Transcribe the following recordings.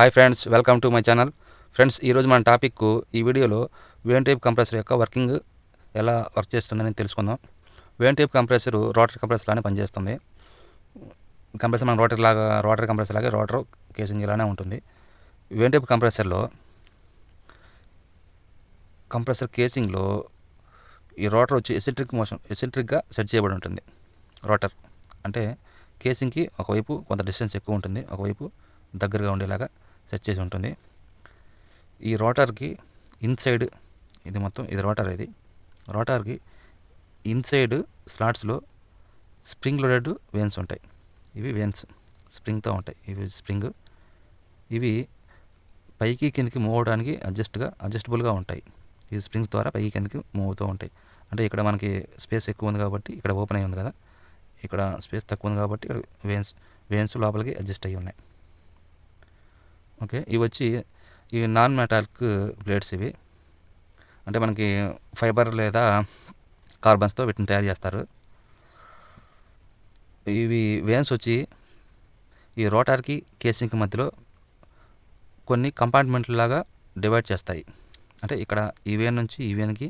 Hi friends welcome to my channel. Friends ఈరోజు మన topic ఈ వీడియోలో వేన్ టైప్ కంప్రెసర్ యొక్క వర్కింగ్ ఎలా వర్క్ చేస్తుందని తెలుసుకుందాం. Vane type compressor rotary compressor లానే పనిచేస్తుంది. కంప్రెసర్ మన రోటర్ లాగా రోటరీ కంప్రెసర్ లాగే రోటర్ కేసింగ్ ఇలానే ఉంటుంది. వేన్ టైప్ కంప్రెసర్లో కంప్రెసర్ కేసింగ్లో ఈ రోటర్ వచ్చి ఎసిట్రిక్ మోషన్ ఎసిట్రిక్గా సెట్ చేయబడి ఉంటుంది. రోటర్ అంటే కేసింగ్కి ఒకవైపు కొంత డిస్టెన్స్ ఎక్కువ ఉంటుంది ఒకవైపు దగ్గరగా ఉండేలాగా సెట్ చేసి ఉంటుంది. ఈ రోటర్కి ఇన్సైడ్ ఇది మొత్తం ఇది రోటర్ ఇది. రోటర్కి ఇన్సైడ్ స్లాట్స్లో స్ప్రింగ్ లోడెడ్ వేన్స్ ఉంటాయి. ఇవి వేన్స్ స్ప్రింగ్తో ఉంటాయి. ఇవి స్ప్రింగ్. ఇవి పైకి కిందకి మూవ్ అవడానికి అడ్జస్ట్గా అడ్జస్టబుల్గా ఉంటాయి. ఈ స్ప్రింగ్స్ ద్వారా పైకి కిందకి మూవ్ అవుతూ ఉంటాయి. అంటే ఇక్కడ మనకి స్పేస్ ఎక్కువ ఉంది కాబట్టి ఇక్కడ ఓపెన్ అయి ఉంది కదా. ఇక్కడ స్పేస్ తక్కువ ఉంది కాబట్టి ఇక్కడ వేన్స్ వేన్స్ లోపలికి అడ్జస్ట్ అయ్యి ఉన్నాయి. ఓకే ఇవి వచ్చి ఇవి నాన్ మెటాలిక్ ప్లేట్స్ ఇవి. అంటే మనకి ఫైబర్ లేదా కార్బన్స్తో వీటిని తయారు చేస్తారు. ఇవి వేన్స్ వచ్చి ఈ రోటార్కి కేసింగ్కి మధ్యలో కొన్ని కంపార్ట్మెంట్ లాగా డివైడ్ చేస్తాయి. అంటే ఇక్కడ ఈ వేన్ నుంచి ఈ వేన్కి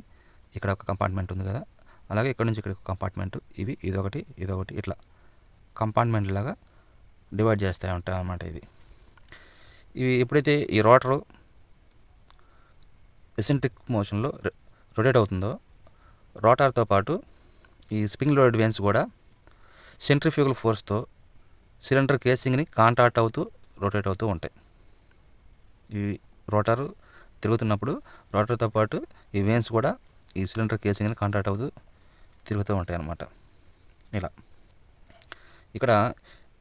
ఇక్కడ ఒక కంపార్ట్మెంట్ ఉంది కదా అలాగే ఇక్కడ నుంచి ఇక్కడ ఒక కంపార్ట్మెంట్ ఇవి ఇదొకటి ఇదొకటి ఇట్లా కంపార్ట్మెంట్ లాగా డివైడ్ చేస్తాయి ఉంటాయి అన్నమాట ఇది ఇవి ఎప్పుడైతే ఈ రోటరు ఎసెంట్రిక్ మోషన్లో రొటేట్ అవుతుందో రోటార్తో పాటు ఈ స్ప్రింగ్ లోడెడ్ వేన్స్ కూడా సెంట్రిఫ్యూగల్ ఫోర్స్తో సిలిండర్ కేసింగ్ని కాంటాక్ట్ అవుతూ రొటేట్ అవుతూ ఉంటాయి. ఈ రోటారు తిరుగుతున్నప్పుడు రోటర్తో పాటు ఈ వేన్స్ కూడా ఈ సిలిండర్ కేసింగ్ని కాంటాక్ట్ అవుతూ తిరుగుతూ ఉంటాయి అన్నమాట ఇలా. ఇక్కడ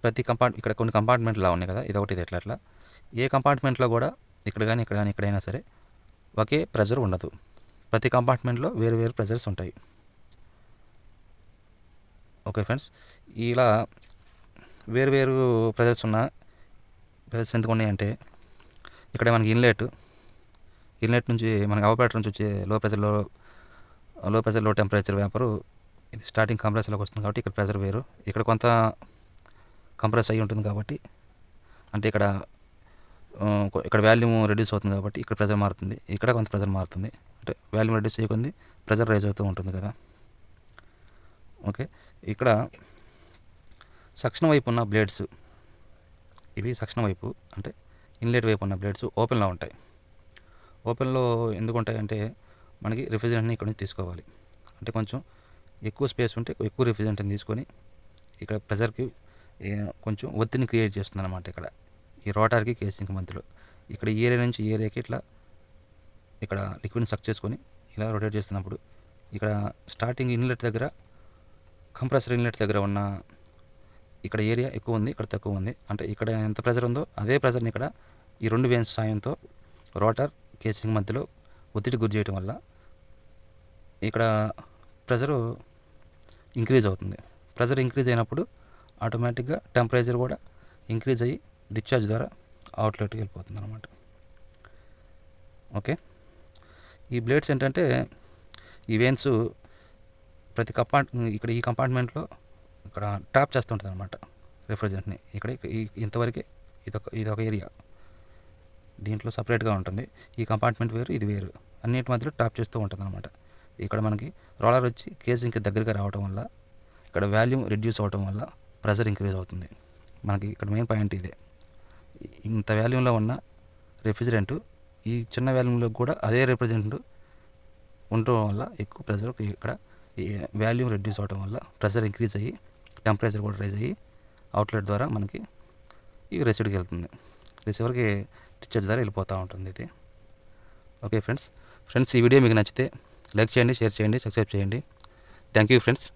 ప్రతి కంపార్ట్ ఇక్కడ కొన్ని కంపార్ట్మెంట్లా ఉన్నాయి కదా ఇదొకటి ఇది ఎట్లా ఎట్లా ఏ కంపార్ట్మెంట్లో కూడా ఇక్కడ కానీ ఇక్కడ కానీ ఎక్కడైనా సరే ఒకే ప్రెజర్ ఉండదు. ప్రతి కంపార్ట్మెంట్లో వేరు వేరు ప్రెజర్స్ ఉంటాయి. ఓకే ఫ్రెండ్స్ ఇలా వేరు వేరు ప్రెజర్స్ ఉన్న ప్రెజర్స్ ఎందుకు ఉన్నాయంటే ఇక్కడ మనకి ఇన్లెట్ ఇన్లెట్ నుంచి మనకి అవపరేటర్ నుంచి వచ్చే లో ప్రెజర్లో లో ప్రెజర్లో టెంపరేచర్ వేపరు ఇది స్టార్టింగ్ కంప్రెసర్లోకి వస్తుంది కాబట్టి ఇక్కడ ప్రెజర్ వేరు. ఇక్కడ కొంత కంప్రెస్ అయ్యి ఉంటుంది కాబట్టి అంటే ఇక్కడ ఇక్కడ వాల్యూమ్ రెడ్యూస్ అవుతుంది కాబట్టి ఇక్కడ ప్రెజర్ మారుతుంది ఇక్కడ కొంత ప్రెజర్ మారుతుంది. అంటే వాల్యూమ్ రెడ్యూస్ చేయకుంది ప్రెజర్ రైజ్ అవుతూ ఉంటుంది కదా. ఓకే ఇక్కడ సక్షణ వైపు ఉన్న బ్లేడ్స్ ఇవి సక్షణ వైపు అంటే ఇన్లెట్ వైపు ఉన్న బ్లేడ్స్ ఓపెన్లో ఉంటాయి. ఓపెన్లో ఎందుకు ఉంటాయి అంటే మనకి రిఫ్రిజరెంట్ని ఇక్కడ నుంచి తీసుకోవాలి. అంటే కొంచెం ఎక్కువ స్పేస్ ఉంటే ఎక్కువ రిఫ్రిజరెంట్ని తీసుకొని ఇక్కడ ప్రెజర్కి కొంచెం ఒత్తిడిని క్రియేట్ చేస్తుంది అనమాట ఇక్కడ. ఈ రోటార్కి కేసింగ్ మధ్యలో. ఇక్కడ ఈ ఏరియా నుంచి ఏరియాకి ఇట్లా ఇక్కడ లిక్విడ్ని సక్ చేసుకొని ఇలా రొటేట్ చేస్తున్నప్పుడు ఇక్కడ స్టార్టింగ్ ఇన్లెట్ దగ్గర కంప్రెసర్ ఇన్లెట్ దగ్గర ఉన్న ఇక్కడ ఏరియా ఎక్కువ ఉంది ఇక్కడ తక్కువ ఉంది. అంటే ఇక్కడ ఎంత ప్రెజర్ ఉందో అదే ప్రెజర్ని ఇక్కడ ఈ రెండు వేన్స్ సాయంతో రోటర్ కేసింగ్ మధ్యలో ఒత్తిడి గురి చేయడం వల్ల ఇక్కడ ప్రెజరు ఇంక్రీజ్ అవుతుంది. ప్రెజర్ ఇంక్రీజ్ అయినప్పుడు ఆటోమేటిక్గా టెంపరేచర్ కూడా ఇంక్రీజ్ అయ్యి డిశ్చార్జ్ ద్వారా అవుట్లెట్కి వెళ్ళిపోతుంది అనమాట ఓకే? ఈ బ్లేడ్స్ ఏంటంటే ఈ వెయిన్స్ ప్రతి కంపార్ట్ ఇక్కడ ఈ కంపార్ట్మెంట్లో ఇక్కడ ట్యాప్ చేస్తుంటుంది అనమాట రిఫ్రిజరెంట్ని. ఇక్కడ ఇంతవరకే ఇదొక ఇదొక ఏరియా. దీంట్లో సపరేట్గా ఉంటుంది. ఈ కంపార్ట్మెంట్ వేరు ఇది వేరు. అన్నిటి మధ్యలో ట్యాప్ చేస్తూ ఉంటుంది అనమాట ఇక్కడ మనకి రోలర్ వచ్చి కేసింగ్కి దగ్గరగా రావడం వల్ల ఇక్కడ వాల్యూమ్ రెడ్యూస్ అవడం వల్ల ప్రెజర్ ఇంక్రీజ్ అవుతుంది. మనకి ఇక్కడ మెయిన్ పాయింట్ ఇదే. ఇంత వాల్యూమ్లో ఉన్న రిఫ్రిజరెంట్ ఈ చిన్న వాల్యూమ్లో కూడా అదే రిఫ్రిజరెంట్ ఉండటం వల్ల ఎక్కువ ప్రెజర్ ఇక్కడ ఈ వాల్యూమ్ రెడ్యూస్ అవడం వల్ల ప్రెజర్ ఇంక్రీజ్ అయ్యి టెంపరేచర్ కూడా రైజ్ అయ్యి అవుట్లెట్ ద్వారా మనకి ఈ రెసిడ్కి వెళ్తుంది. రిసీవర్కి టీచర్ ద్వారా వెళ్ళిపోతూ ఉంటుంది ఇది. Okay friends. ఫ్రెండ్స్ ఈ వీడియో మీకు నచ్చితే లైక్ చేయండి షేర్ చేయండి సబ్స్క్రైబ్ చేయండి. Thank you friends.